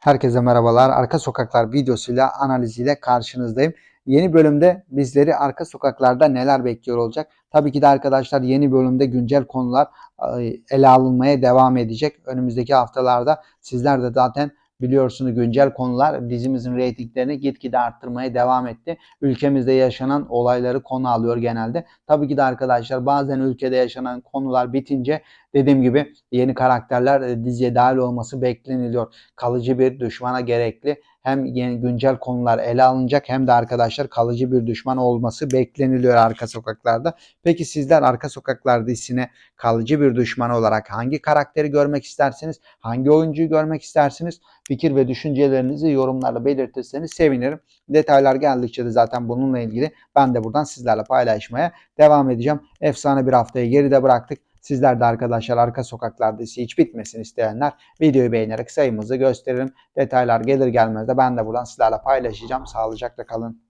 Herkese merhabalar. Arka Sokaklar videosuyla analiziyle karşınızdayım. Yeni bölümde bizleri arka sokaklarda neler bekliyor olacak? Tabii ki de arkadaşlar yeni bölümde güncel konular ele alınmaya devam edecek. Önümüzdeki haftalarda sizler de zaten biliyorsunuz güncel konular dizimizin reytinglerini gitgide arttırmaya devam etti. Ülkemizde yaşanan olayları konu alıyor genelde. Tabii ki de arkadaşlar bazen ülkede yaşanan konular bitince dediğim gibi yeni karakterler e, diziye dahil olması bekleniliyor. Kalıcı bir düşmana gerekli hem yeni güncel konular ele alınacak hem de arkadaşlar kalıcı bir düşman olması bekleniliyor arka sokaklarda. Peki sizler arka sokaklar dizisine kalıcı bir düşman olarak hangi karakteri görmek istersiniz? Hangi oyuncuyu görmek istersiniz? Fikir ve düşüncelerinizi yorumlarla belirtirseniz sevinirim. Detaylar geldikçe de zaten bununla ilgili ben de buradan sizlerle paylaşmaya devam edeceğim. Efsane bir haftayı geride bıraktık. Sizler de arkadaşlar arka sokaklar dizisi hiç bitmesin isteyenler videoyu beğenerek sayımızı gösteririm. Detaylar gelir gelmez de ben de buradan sizlerle paylaşacağım. Sağlıcakla kalın.